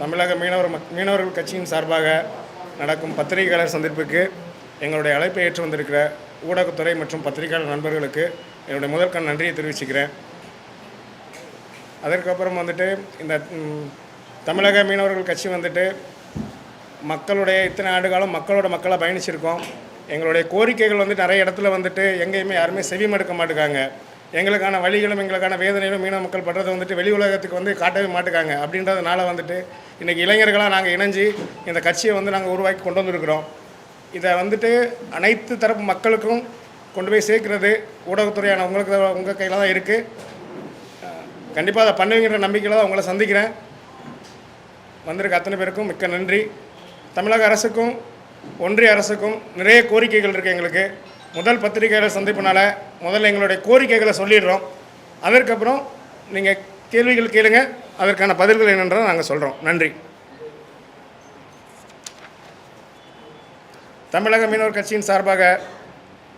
தமிழக மீனவர் மீனவர்கள் கட்சியின் சார்பாக நடக்கும் பத்திரிகையாளர் சந்திப்புக்கு எங்களுடைய அழைப்பை ஏற்று வந்திருக்கிற ஊடகத்துறை மற்றும் பத்திரிகையாளர் நண்பர்களுக்கு என்னுடைய முதற்கண் நன்றியை தெரிவிச்சுக்கிறேன். அதற்கப்புறம் வந்துட்டு இந்த தமிழக மீனவர்கள் கட்சி வந்துட்டு மக்களுடைய இத்தனை ஆண்டு காலம் மக்களோட மக்களாக பயணிச்சிருக்கோம். எங்களுடைய கோரிக்கைகள் வந்து நிறைய இடத்துல வந்துட்டு எங்கேயுமே யாருமே செவிமடுக்க மாட்டுக்காங்க. எங்களுக்கான வழிகளும் எங்களுக்கான வேதனைகளும் மீனவ மக்கள் படுறதை வந்துட்டு வெளி உலகத்துக்கு வந்து காட்டவே மாட்டுக்காங்க. அப்படின்றதுனால வந்துட்டு இன்றைக்கி இளைஞர்களாக நாங்கள் இணைஞ்சு இந்த கட்சியை வந்து நாங்கள் உருவாக்கி கொண்டு வந்திருக்கிறோம். இதை வந்துட்டு அனைத்து தரப்பு மக்களுக்கும் கொண்டு போய் சேர்க்கிறது ஊடகத்துறையான உங்களுக்கு உங்கள் கையில் தான் இருக்குது கண்டிப்பாக அதை பண்ணுவீங்கிற நம்பிக்கையில் தான் உங்களை சந்திக்கிறேன். வந்திருக்க அத்தனை பேருக்கும் மிக்க நன்றி. தமிழக அரசுக்கும் ஒன்றிய அரசுக்கும் நிறைய கோரிக்கைகள் இருக்குது எங்களுக்கு. முதல் பத்திரிகையாளர் சந்திப்புனால முதல்ல எங்களுடைய கோரிக்கைகளை சொல்லிடுறோம். அதற்கப்புறம் நீங்கள் கேள்விகள் கேளுங்க. அதற்கான பதில்கள் என்னன்றதை நாங்கள் சொல்கிறோம் நன்றி. தமிழக மீனவர் கட்சியின் சார்பாக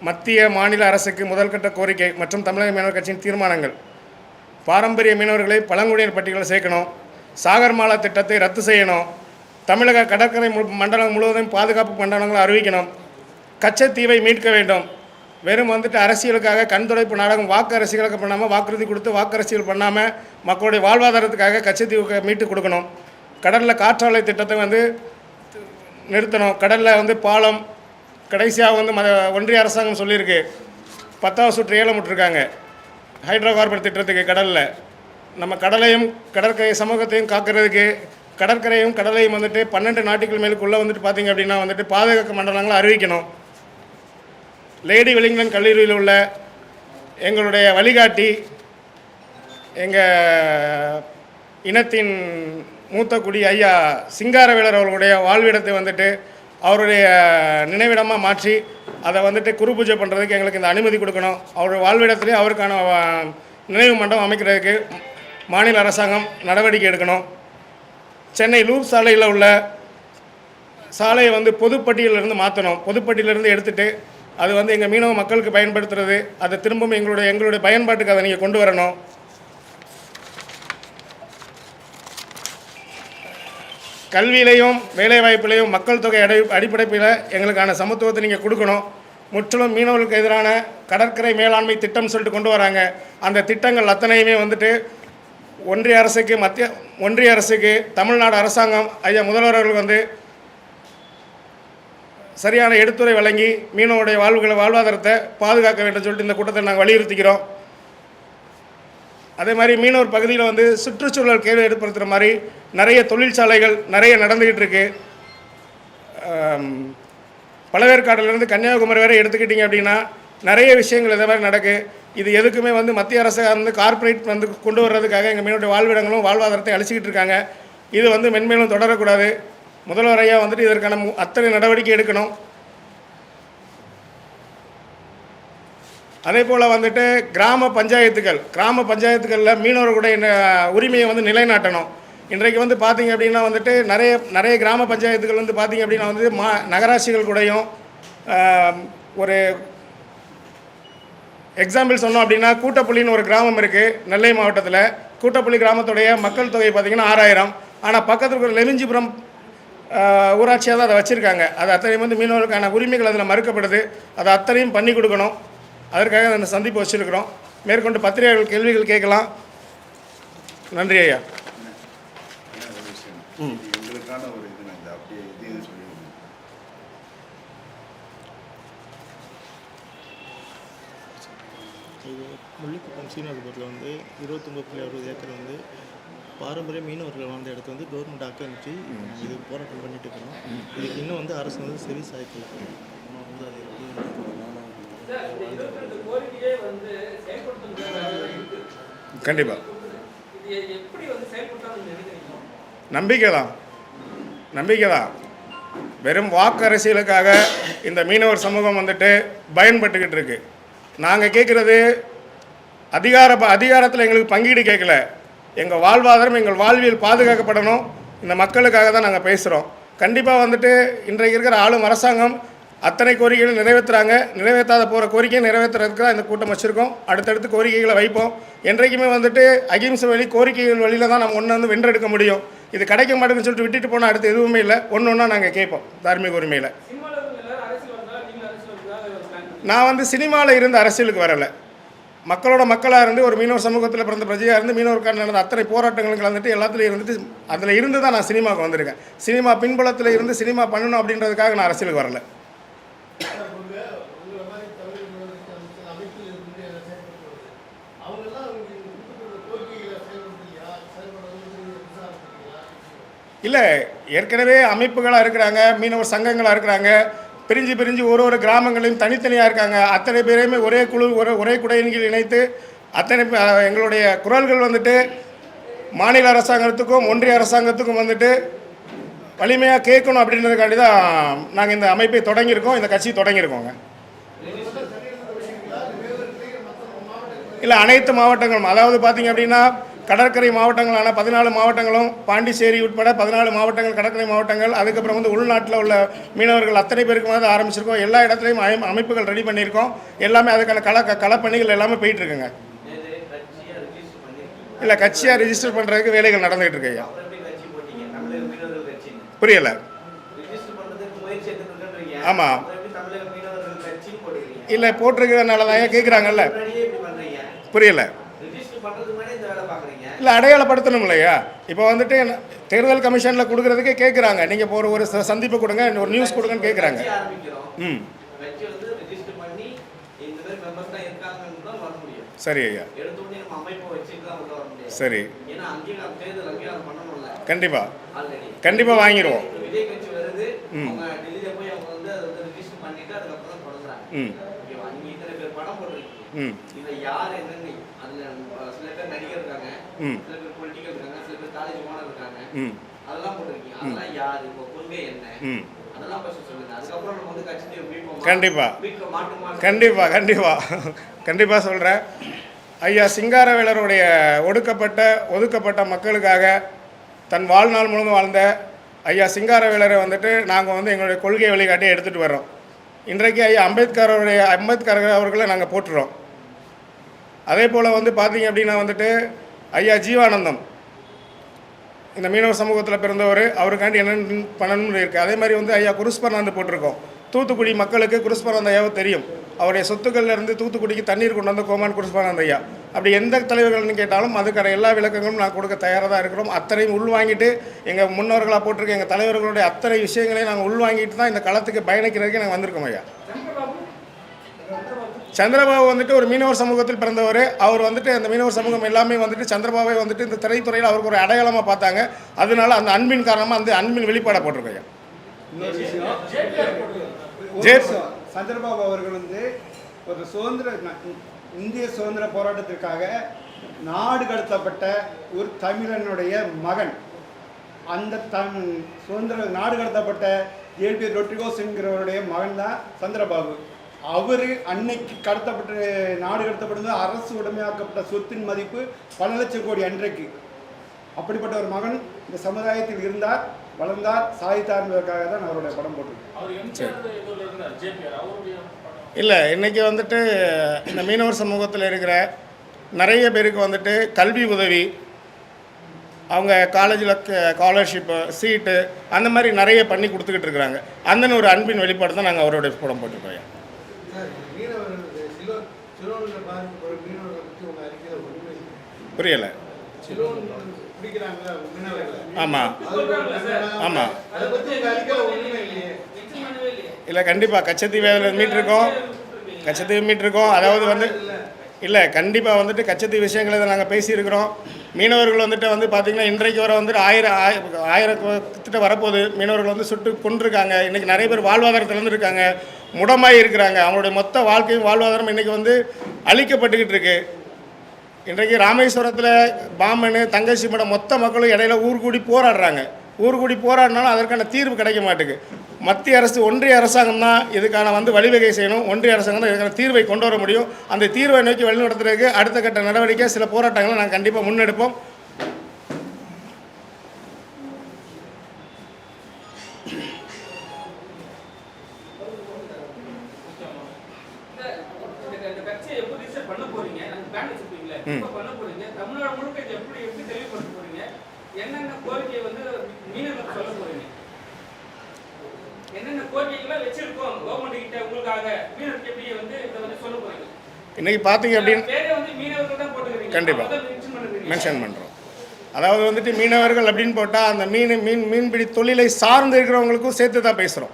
மத்திய மாநில அரசுக்கு முதல்கட்ட கோரிக்கை மற்றும் தமிழக மீனவர் கட்சியின் தீர்மானங்கள். பாரம்பரிய மீனவர்களை பழங்குடியினர் பட்டியலில் சேர்க்கணும். சாகர்மாலா திட்டத்தை ரத்து செய்யணும். தமிழக கடற்கரை மண்டலம் முழுவதும் பாதுகாப்பு மண்டலங்களை அறிவிக்கணும். கச்சத்தீவை மீட்க வேண்டும். வெறும் வந்துட்டு அரசியலுக்காக கண்துடைப்பு நாடகம் வாக்கு அரசியலுக்கு பண்ணாமல் வாக்குறுதி கொடுத்து வாக்கு அரசியல் பண்ணாமல் மக்களுடைய வாழ்வாதாரத்துக்காக கச்சத்தீவுக்கு மீட்டு கொடுக்கணும். கடலில் காற்றாலை திட்டத்தை வந்து நிறுத்தணும். கடலில் வந்து பாலம் கடைசியாக வந்து மத ஒன்றிய அரசாங்கம் சொல்லியிருக்கு. பத்தாவது சுற்று ஏலம் விட்டுருக்காங்க. ஹைட்ரோ கார்பன் திட்டத்துக்கு கடலில். நம்ம கடலையும் கடற்கரை சமூகத்தையும் காக்கிறதுக்கு கடற்கரையும் கடலையும் வந்துட்டு பன்னெண்டு நாட்டுகள் மேலுக்குள்ளே வந்துட்டு பார்த்தீங்க அப்படின்னா வந்துட்டு பாதுகாக்க மண்டலங்களை அறிவிக்கணும். லேடி வெலிங்டன் கல்லூரியில் உள்ள எங்களுடைய வழிகாட்டி எங்கள் இனத்தின் மூத்த குடி ஐயா சிங்காரவேலர் அவர்களுடைய வாழ்விடத்தை வந்துட்டு அவருடைய நினைவிடமாக மாற்றி அதை வந்துட்டு குரு பூஜை பண்ணுறதுக்கு எங்களுக்கு இந்த அனுமதி கொடுக்கணும். அவருடைய வாழ்விடத்திலே அவருக்கான நினைவு மண்டபம் அமைக்கிறதுக்கு மாநில அரசாங்கம் நடவடிக்கை எடுக்கணும். சென்னை லூர் சாலையில் உள்ள சாலையை வந்து பொதுப்பட்டியலிருந்து மாற்றணும் பொதுப்பட்டியிலிருந்து எடுத்துகிட்டு அது வந்து எங்கள் மீனவ மக்களுக்கு பயன்படுத்துறது அதை திரும்பவும் எங்களுடைய எங்களுடைய பயன்பாட்டுக்கு அதை நீங்கள் கொண்டு வரணும். கல்வியிலையும் வேலைவாய்ப்பிலையும் மக்கள் தொகை அடை அடிப்படையில் எங்களுக்கான சமத்துவத்தை நீங்கள் கொடுக்கணும். முற்றிலும் மீனவர்களுக்கு எதிரான கடற்கரை மேலாண்மை திட்டம் சொல்லிட்டு கொண்டு வராங்க. அந்த திட்டங்கள் அத்தனையுமே வந்துட்டு ஒன்றிய அரசுக்கு மத்திய ஒன்றிய அரசுக்கு தமிழ்நாடு அரசாங்கம் ஐயா முதல்வர்கள் வந்து சரியான எடுத்துரை வழங்கி மீனவருடைய வாழ்வுகளை வாழ்வாதாரத்தை பாதுகாக்க வேண்டும் சொல்லிட்டு இந்த கூட்டத்தை நாங்கள் வலியுறுத்திக்கிறோம். அதே மாதிரி மீனவர் பகுதியில் வந்து சுற்றுச்சூழல் கேள்வி ஏற்படுத்துகிற மாதிரி நிறைய தொழிற்சாலைகள் நிறைய நடந்துக்கிட்டு இருக்கு. ஆம், பழவேற்காடுலேருந்து கன்னியாகுமரி வரை எடுத்துக்கிட்டிங்க அப்படின்னா நிறைய விஷயங்கள் இதே மாதிரி நடக்கு. இது எதுக்குமே வந்து மத்திய அரசு வந்து கார்ப்பரேட் வந்து கொண்டு வர்றதுக்காக எங்கள் மீனோட வாழ்விடங்களும் வாழ்வாதாரத்தை அழிச்சிக்கிட்டு இருக்காங்க. இது வந்து மென்மேலும் தொடரக்கூடாது. முதல்வர் ஐயா வந்துட்டு இதற்கான மு- அத்தனை நடவடிக்கை எடுக்கணும். அதே போல் வந்துட்டு கிராம பஞ்சாயத்துகள் கிராம பஞ்சாயத்துகளில் மீனவர்களுடைய உரிமையை வந்து நிலைநாட்டணும். இன்றைக்கு வந்து பார்த்திங்க அப்படின்னா வந்துட்டு நிறைய நிறைய கிராம பஞ்சாயத்துகள் வந்து பார்த்திங்க அப்படின்னா வந்து மா நகராட்சிகள் கூடயும் ஒரு எக்ஸாம்பிள் சொன்னோம் அப்படின்னா கூட்டப்புள்ளின்னு ஒரு கிராமம் இருக்குது நெல்லை மாவட்டத்தில். கூட்டப்புள்ளி கிராமத்துடைய மக்கள் தொகை பார்த்திங்கன்னா ஆறாயிரம். ஆனால் பக்கத்தில் இருக்கிற லெமிஞ்சிபுரம் ஊராட்சியாக தான் அதை வச்சுருக்காங்க. அது அத்தனையும் வந்து மீனவர்களுக்கான உரிமைகள் அதில் மறுக்கப்படுது. அதை அத்தனையும் பண்ணி கொடுக்கணும். அதற்காக அந்த சந்திப்பு வச்சுருக்கிறோம். மேற்கொண்டு பத்திரிகைகள் கேள்விகள் கேட்கலாம். நன்றி ஐயா. இது முள்ளிக்குப்பம் சீனகுப்பத்தில் வந்து இருபத்தொம்பது புள்ளி அறுபது ஏக்கர் வந்து பாரம்பரிய மீனவர்கள் வாழ்ந்த இடத்த வந்து கவர்மெண்ட் ஆக்கிரமிச்சு இது போராட்டம் பண்ணிட்டு இருக்கிறோம். இதுக்கு இன்னும் வந்து அரசு வந்து செவி சாய்க்கல. வந்து அது கண்டிப்பாக இது எப்படி வந்து செயல்படுத்தாமல் நினைக்கிறீங்க நம்பிக்கை தான் நம்பிக்கை தான் வெறும் வாக்கு அரசியலுக்காக இந்த மீனவர் சமூகம் வந்துட்டு பயன்பட்டுக்கிட்டு இருக்கு. நாங்கள் கேட்குறது அதிகார அதிகாரத்தில் எங்களுக்கு பங்கீடு கேட்கல எங்கள் வாழ்வாதாரம் எங்கள் வாழ்வியல் பாதுகாக்கப்படணும். இந்த மக்களுக்காக தான் நாங்கள் பேசுகிறோம் கண்டிப்பாக வந்துட்டு இன்றைக்கு இருக்கிற ஆளும் அரசாங்கம் அத்தனை கோரிக்கைகளும் நிறைவேற்றுறாங்க நிறைவேற்றாத போகிற கோரிக்கையை நிறைவேற்றுறதுக்கு தான் இந்த கூட்டம் வச்சுருக்கோம். அடுத்தடுத்து கோரிக்கைகளை வைப்போம். என்றைக்குமே வந்துட்டு அகிம்சை வழி கோரிக்கைகள் வழியில் தான் நம்ம ஒன்று வந்து வென்றெடுக்க முடியும். இது கிடைக்க மாட்டேங்குன்னு சொல்லிட்டு விட்டுட்டு போனால் அடுத்து எதுவுமே இல்லை. ஒன்று ஒன்றா நாங்கள் கேட்போம் தார்மீக உரிமையில். நான் வந்து சினிமாவில் இருந்து அரசியலுக்கு வரலை. மக்களோட மக்களாக இருந்து ஒரு மீனவர் சமூகத்தில் பிறந்த பிரஜையாக இருந்து மீனவருக்கான நடந்த அத்தனை போராட்டங்களும் கலந்துட்டு எல்லாத்துலையும் இருந்துட்டு அதில் இருந்து தான் நான் சினிமாவுக்கு வந்திருக்கேன். சினிமா பின்புலத்தில் இருந்து சினிமா பண்ணணும் அப்படின்றதுக்காக நான் அரசியலுக்கு வரல. இல்லை ஏற்கனவே அமைப்புகளாக இருக்கிறாங்க மீனவர் சங்கங்களாக இருக்கிறாங்க பிரிஞ்சு பிரிஞ்சு ஒரு ஒரு கிராமங்களையும் தனித்தனியாக இருக்காங்க. அத்தனை பேரையுமே ஒரே குழு ஒரு ஒரே குடையின் கீழ் இணைத்து அத்தனை எங்களுடைய குரல்கள் வந்துட்டு மாநில அரசாங்கத்துக்கும் ஒன்றிய அரசாங்கத்துக்கும் வந்துட்டு வலிமையாக கேட்கணும் அப்படின்றதுக்காண்டி தான் நாங்கள் இந்த அமைப்பை தொடங்கியிருக்கோம். இந்த கட்சி தொடங்கியிருக்கோங்க. இல்லை அனைத்து மாவட்டங்களும். அதாவது பார்த்தீங்க அப்படின்னா கடற்கரை மாவட்டங்களான பதினாலு மாவட்டங்களும் பாண்டிச்சேரி உட்பட பதினாலு மாவட்டங்கள் கடற்கரை மாவட்டங்கள் அதுக்கப்புறம் வந்து உள்நாட்டில் உள்ள மீனவர்கள் அத்தனை பேருக்குமாவது ஆரம்பிச்சிருக்கோம். எல்லா இடத்துலையும் அமை- அமைப்புகள் ரெடி பண்ணியிருக்கோம். எல்லாமே அதுக்கான கள களப்பணிகள் எல்லாமே போயிட்டுருக்குங்க. இல்லை கட்சியாக ரிஜிஸ்டர் பண்ணுறதுக்கு வேலைகள் நடந்துகிட்டு இருக்கு ஐயா புரியலை. ஆமாம் இல்லை போட்டிருக்கிறதுனால தான் ஏன் கேட்குறாங்கல்ல புரியலை புரியல ரிஜிஸ்டர் பண்றதுக்கு முன்னாடி இந்த வேலை பாக்குறீங்க இல்லை அடையாளப்படுத்தணும் இல்லையா இப்போ வந்துட்டு தேர்தல் கமிஷனில் கொடுக்குறதுக்கே கேட்குறாங்க நீங்கள் இப்போ ஒரு ஒரு சந்திப்பு கொடுங்க ஒரு நியூஸ் கொடுங்கன்னு கேட்குறாங்க ம். சரி ஐயா. சரி. கண்டிப்பாக கண்டிப்பாக வாங்கிடுவோம். ம். ம். இதுல யார் என்னன்னு அதுல சில பேர் நடிகர் இருக்காங்க. சில பேர் பொலிட்டிக்கல் இருக்காங்க சில பேர் காலேஜ் ஓனர் இருக்காங்க. ம். அதெல்லாம் போட்டிருக்கீங்க. அதெல்லாம் யார்? உங்க கொள்கை என்ன? ம். அதெல்லாம் ஃபர்ஸ்ட் சொல்லுங்க. அதுக்கப்புறம் நம்ம வந்து கட்சி மீட்போம் கண்டிப்பா. கண்டிப்பாக கண்டிப்பாக கண்டிப்பாக சொல்கிறேன் ஐயா சிங்காரவேலருடைய ஒடுக்கப்பட்ட ஒதுக்கப்பட்ட மக்களுக்காக தன் வாழ்நாள் முழுவதும் வாழ்ந்த ஐயா சிங்காரவேலரை வந்துட்டு நாங்கள் வந்து எங்களுடைய கொள்கை வழிகாட்டி எடுத்துகிட்டு வர்றோம். இன்றைக்கு ஐயா அம்பேத்கருடைய அம்பேத்கர் அவர்களை நாங்கள் போட்டுறோம் அதே போல் வந்து பார்த்தீங்க அப்படின்னா வந்துட்டு ஐயா ஜீவானந்தம். இந்த மீனவ சமூகத்தில் பிறந்தவர். அவருக்காண்டி என்னென்ன பண்ணணும்னு இருக்குது அதே மாதிரி வந்து ஐயா குருஸ்பர்ணாந்து போட்டிருக்கோம். தூத்துக்குடி மக்களுக்கு குருஸ்பர்ணாந்த ஐயாவை தெரியும். அவருடைய சொத்துக்கள்ல இருந்து தூத்துக்குடிக்கு தண்ணீர் கொண்டு வந்த கோமான் குருஸ்பர்ணாந்த ஐயா. அப்படி எந்த தலைவர்கள்னு கேட்டாலும் அதுக்கான எல்லா விளக்கங்களும் நான் கொடுக்க தயாராக தான் இருக்கிறோம். அத்தனையும் உள்வாங்கிட்டு எங்கள் முன்னோர்களாக போட்டிருக்க எங்கள் தலைவர்களுடைய அத்தனை விஷயங்களையும் நாங்கள் உள்வாங்கிட்டு தான் இந்த களத்துக்கு பயணிக்கிறதுக்கு நாங்கள் வந்திருக்கோம் ஐயா. சந்திரபாபு வந்துட்டு ஒரு மீனவர் சமூகத்தில் பிறந்தவர். அவர் வந்துட்டு அந்த மீனவர் சமூகம் எல்லாமே வந்துட்டு சந்திரபாபை வந்துட்டு இந்த திரைத்துறையில் அவருக்கு ஒரு அடையாளமாக பார்த்தாங்க. அதனால அந்த அன்பின் காரணமாக அந்த அன்பின் வெளிப்பாடை போட்டிருக்கேன். சந்திரபாபு அவர்கள் வந்து ஒரு சுதந்திர இந்திய சுதந்திர போராட்டத்திற்காக நாடு கடத்தப்பட்ட ஒரு தமிழனுடைய மகன். அந்த தம் சுதந்திர நாடு கடத்தப்பட்ட ஜேபி ரொட்ரிகோஸ் என்கிறவருடைய மகன் தான் சந்திரபாபு. அவர் அன்னைக்கு கடத்தப்பட்ட நாடு கடத்தப்பட்டது அரசு உடைமையாக்கப்பட்ட சொத்தின் மதிப்பு பல லட்சம் கோடி அன்றைக்கு. அப்படிப்பட்ட ஒரு மகன் இந்த சமுதாயத்தில் இருந்தார் வளர்ந்தார் சாதித்தார் என்பதற்காக தான் அவருடைய படம் படம்? இல்லை இன்றைக்கி வந்துட்டு இந்த மீனவர் சமூகத்தில் இருக்கிற நிறைய பேருக்கு வந்துட்டு கல்வி உதவி அவங்க காலேஜில் ஸ்காலர்ஷிப்பு சீட்டு அந்த மாதிரி நிறைய பண்ணி கொடுத்துக்கிட்டு இருக்கிறாங்க. அந்த ஒரு அன்பின் வெளிப்பாடு தான் நாங்கள் அவருடைய படம் போட்டிருக்கோம் ஐயா. மீனவர்கள் சிலோ சிலோனில் பாதிக்கப்பட்ட மீனவர்களை பற்றி உங்கள் அறிக்கையில் உண்மை புரியலை சிலோன் பிடிக்கிறாங்களா மீனவர்களை ஆமாம் சொல்றாங்களா சார் ஆமாம் அதை பற்றி உங்கள் அறிக்கையில் ஒன்றுமே இல்லையே புரியலை. ஆமாம் ஆமாம் இல்லை கண்டிப்பாக கச்சத்தீவு மீட்டிருக்கோம். கச்சத்தீவு மீட்டிருக்கோம். அதாவது வந்து இல்லை கண்டிப்பாக வந்துட்டு கச்சத்தீவு விஷயங்களை இதை நாங்கள் பேசியிருக்கிறோம். மீனவர்கள் வந்துட்டு வந்து பார்த்திங்கன்னா இன்றைக்கு வர வந்துட்டு ஆயிரம் ஆயிரம் ஆயிரத்திட்ட வரப்போகுது. மீனவர்கள் வந்து சுட்டு கொண்டிருக்காங்க இன்றைக்கி நிறைய பேர் வாழ்வாதாரத்தில் இருந்து இருக்காங்க முடமாகி இருக்கிறாங்க அவங்களுடைய மொத்த வாழ்க்கையும் வாழ்வாதாரம் இன்றைக்கி வந்து அழிக்கப்பட்டுக்கிட்டு இருக்குது இன்றைக்கு ராமேஸ்வரத்தில் பாமனு தங்கச்சி மடம் மொத்த மக்களும் இடையில ஊர் கூடி போராடுறாங்க. ஊர் கூடி போராடினாலும் அதற்கான தீர்வு கிடைக்க மாட்டேங்குது. மத்திய அரசு ஒன்றிய அரசாங்கம் தான் இதுக்கான வந்து வழிவகை செய்யணும். ஒன்றிய அரசாங்கம் தான் இதுக்கான தீர்வை கொண்டு வர முடியும். அந்த தீர்வை நோக்கி வழிநடத்துறதுக்கு அடுத்த கட்ட நடவடிக்கை சில போராட்டங்களை நாங்கள் கண்டிப்பாக முன்னெடுப்போம். இந்த- கட்சியை எப்படி ரிஜிஸ்டர் பண்ண போறீங்க? அந்த பிளான் வச்சிருப்பீங்களே எப்ப பண்ண போறீங்க? தமிழ்நாடு முழுக்க இதை எப்படி எப்படி தெளிவுபடுத்த போறீங்க? என்னென்ன கோரிக்கையை வந்து மீனவர்களுக்கு சொல்ல போறீங்க? என்னென்ன கோரிக்கைகளை வச்சிருக்கோம் கவர்மெண்ட் கிட்ட உங்களுக்காக? மீனவர்களுக்கு எப்படி வந்து இதை வந்து சொல்ல போறீங்க? இன்றைக்கி பார்த்தீங்க அப்படின்னு பேரே வந்து மீனவர்கள் தான் போட்டுக்கிறீங்க. கண்டிப்பா. அவங்க தான் mention பண்ணுறீங்க. மென்ஷன் பண்ணுறோம் அதாவது வந்துட்டு மீனவர்கள் அப்படின்னு போட்டால் அந்த மீன் மீன் மீன்பிடி தொழிலை சார்ந்து இருக்கிறவங்களுக்கும் சேர்த்து தான் பேசுகிறோம்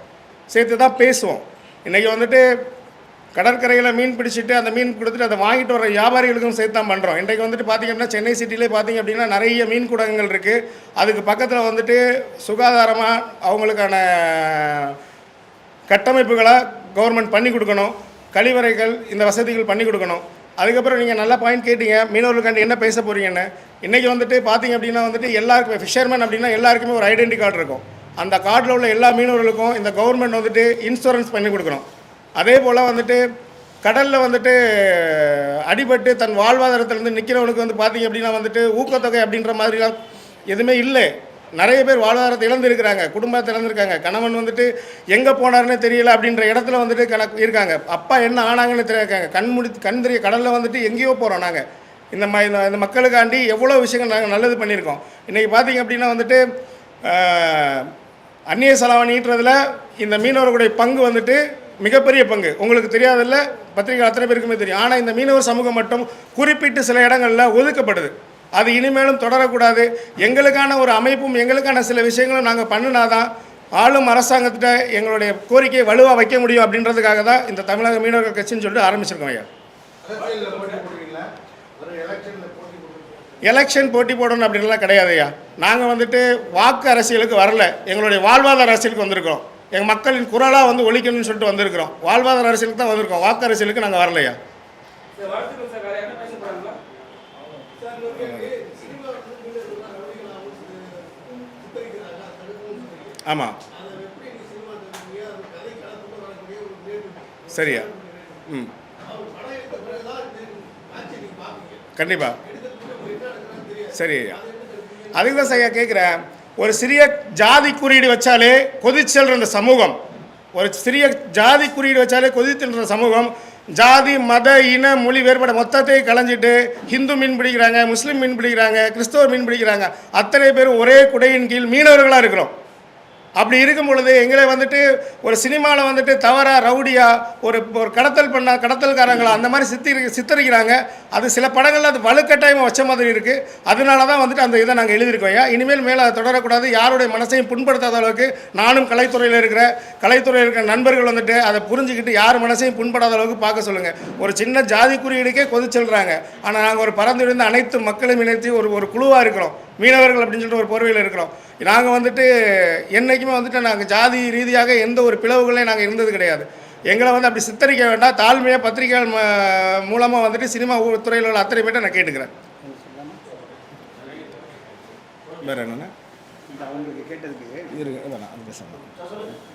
சேர்த்து தான் பேசுவோம். இன்றைக்கி வந்துட்டு கடற்கரையில் மீன் பிடிச்சிட்டு அந்த மீன் கொடுத்துட்டு அதை வாங்கிட்டு வர வியாபாரிகளுக்கும் சேர்த்து தான் பண்ணுறோம் இன்றைக்கு வந்துட்டு பார்த்திங்க அப்படின்னா சென்னை சிட்டிலே பார்த்திங்க அப்படின்னா நிறைய மீன் கூடங்கள் இருக்குது அதுக்கு பக்கத்தில் வந்துட்டு சுகாதாரமாக அவங்களுக்கான கட்டமைப்புகளை கவர்மெண்ட் பண்ணி கொடுக்கணும். கழிவறைகள் இந்த வசதிகள் பண்ணி கொடுக்கணும். அதுக்கப்புறம் நீங்கள் நல்ல பாயிண்ட் கேட்டீங்க. மீனவர்களுக்காண்டி என்ன பேச போகிறீங்கன்னு இன்றைக்கி வந்துட்டு பார்த்தீங்க அப்படின்னா வந்துட்டு எல்லாருக்குமே ஃபிஷர்மேன் அப்படின்னா எல்லாருக்குமே ஒரு ஐடென்டி கார்டு இருக்கும். அந்த கார்டில் உள்ள எல்லா மீனவர்களுக்கும் இந்த கவர்மெண்ட் வந்துட்டு இன்சூரன்ஸ் பண்ணி கொடுக்கணும். அதே போல் வந்துட்டு கடலில் வந்துட்டு அடிபட்டு தன் வாழ்வாதாரத்திலேருந்து நிற்கிறவனுக்கு வந்து பார்த்தீங்க அப்படின்னா வந்துட்டு ஊக்கத்தொகை அப்படின்ற மாதிரிலாம் எதுவுமே இல்லை. நிறைய பேர் வாழ்வாதாரத்தை இழந்திருக்கிறாங்க குடும்பத்தை இழந்திருக்காங்க. கணவன் வந்துட்டு எங்கே போனார்னே தெரியல அப்படின்ற இடத்துல வந்துட்டு கணக்கு இருக்காங்க. அப்பா என்ன ஆனாங்கன்னு தெரியாங்க கண் முடி கண் தெரிய கடலில் வந்துட்டு எங்கேயோ போகிறோம் நாங்கள் இந்த ம இந்த மக்களுக்காண்டி எவ்வளோ விஷயங்கள் நாங்கள் நல்லது பண்ணியிருக்கோம். இன்றைக்கி பார்த்திங்க அப்படின்னா வந்துட்டு அந்நிய செலாவணின்றதில் இந்த மீனவர்களுடைய பங்கு வந்துட்டு மிகப்பெரிய பங்கு. உங்களுக்கு தெரியாதல்ல பத்திரிகை அத்தனை பேருக்குமே தெரியும். ஆனால் இந்த மீனவர் சமூகம் மட்டும் குறிப்பிட்டு சில இடங்களில் ஒதுக்கப்படுது. அது இனிமேலும் தொடரக்கூடாது. எங்களுக்கான ஒரு அமைப்பும் எங்களுக்கான சில விஷயங்களும் நாங்கள் பண்ணினாதான் ஆளும் அரசாங்கத்திட்ட எங்களுடைய கோரிக்கையை வலுவாக வைக்க முடியும் அப்படின்றதுக்காக தான் இந்த தமிழக மீனவர்கள் கட்சின்னு சொல்லிட்டு ஆரம்பிச்சிருக்கோம் ஐயா. எலெக்ஷன் போட்டி போடணும் அப்படின்லாம் கிடையாது ஐயா. நாங்கள் வந்துட்டு வாக்கு அரசியலுக்கு வரல. எங்களுடைய வாழ்வாதார அரசியலுக்கு வந்திருக்கிறோம். எங்கள் மக்களின் குரலாக வந்து ஒழிக்கணும்னு சொல்லிட்டு வந்திருக்கிறோம். வாழ்வாதார அரசியலுக்கு தான் வந்திருக்கோம். வாக்கு அரசியலுக்கு நாங்கள் வரலையா? ஆமாம் சரியா? ம். கண்டிப்பாக சரி ஐயா அதுக்கு தான் ஐயா கேட்குறேன் ஒரு சிறிய ஜாதி குறியீடு வச்சாலே கொதிச்செல்ற இந்த சமூகம். ஒரு சிறிய ஜாதி குறியீடு வச்சாலே கொதிச்செல்ற சமூகம். ஜாதி மத இன மொழி வேறுபாடு மொத்தத்தையும் களைஞ்சிட்டு ஹிந்து மீன் பிடிக்கிறாங்க முஸ்லீம் மீன் பிடிக்கிறாங்க கிறிஸ்தவர் மீன் பிடிக்கிறாங்க. அத்தனை பேரும் ஒரே குடையின் கீழ் மீனவர்களாக இருக்கிறோம். அப்படி இருக்கும் பொழுது எங்களை வந்துட்டு ஒரு சினிமாவில் வந்துட்டு தவறாக ரவுடியாக ஒரு ஒரு கடத்தல் பண்ண கடத்தல்காரங்களா அந்த மாதிரி சித்தி சித்தரிக்கிறாங்க. அது சில படங்களில் அது வலுக்கட்டாயமாக வச்ச மாதிரி இருக்குது அதனால தான் வந்துட்டு அந்த இதை நாங்கள் எழுதியிருக்கோம். ஐயா இனிமேல் மேலே அதை தொடரக்கூடாது. யாருடைய மனசையும் புண்படுத்தாத அளவுக்கு நானும் கலைத்துறையில் இருக்கிற கலைத்துறையில் இருக்கிற நண்பர்கள் வந்துட்டு அதை புரிஞ்சுக்கிட்டு யார் மனசையும் புண்படாத அளவுக்கு பார்க்க சொல்லுங்கள் ஒரு சின்ன ஜாதி குறியீடுக்கே கொதிச்செல்கிறாங்க ஆனால் நாங்கள் ஒரு பறந்துவிழுந்த அனைத்து மக்களும் இணைத்து ஒரு ஒரு குழுவாக இருக்கிறோம். மீனவர்கள் அப்படின்னு சொல்லிட்டு ஒரு போர்வையில் இருக்கிறோம். நாங்கள் வந்துட்டு என்றைக்குமே வந்துட்டு நாங்கள் ஜாதி ரீதியாக எந்த ஒரு பிளவுகளையும் நாங்கள் இருந்தது கிடையாது. எங்களை வந்து அப்படி சித்தரிக்க வேண்டாம். தாழ்மையாக பத்திரிகைகள் மூலமாக வந்துட்டு சினிமா துறையில் உள்ள அத்தனை பேர்ட்ட நான் கேட்டுக்கிறேன். வேற அவங்களுக்கு கேட்டதுக்கு இருக்கு பேசலாம்.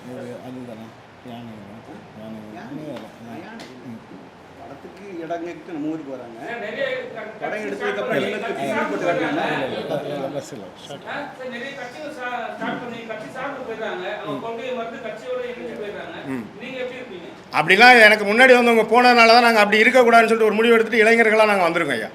கட்சியோட இணைஞ்சு போயிடுறாங்க நீங்க எப்படி இருப்பீங்க அப்படிலாம் எனக்கு முன்னாடி வந்தவங்க போனதுனால தான் நாங்கள் அப்படி இருக்கக்கூடாதுன்னு சொல்லிட்டு ஒரு முடிவு எடுத்துட்டு இளைஞர்களாக நாங்கள் வந்திருக்கோம் ஐயா.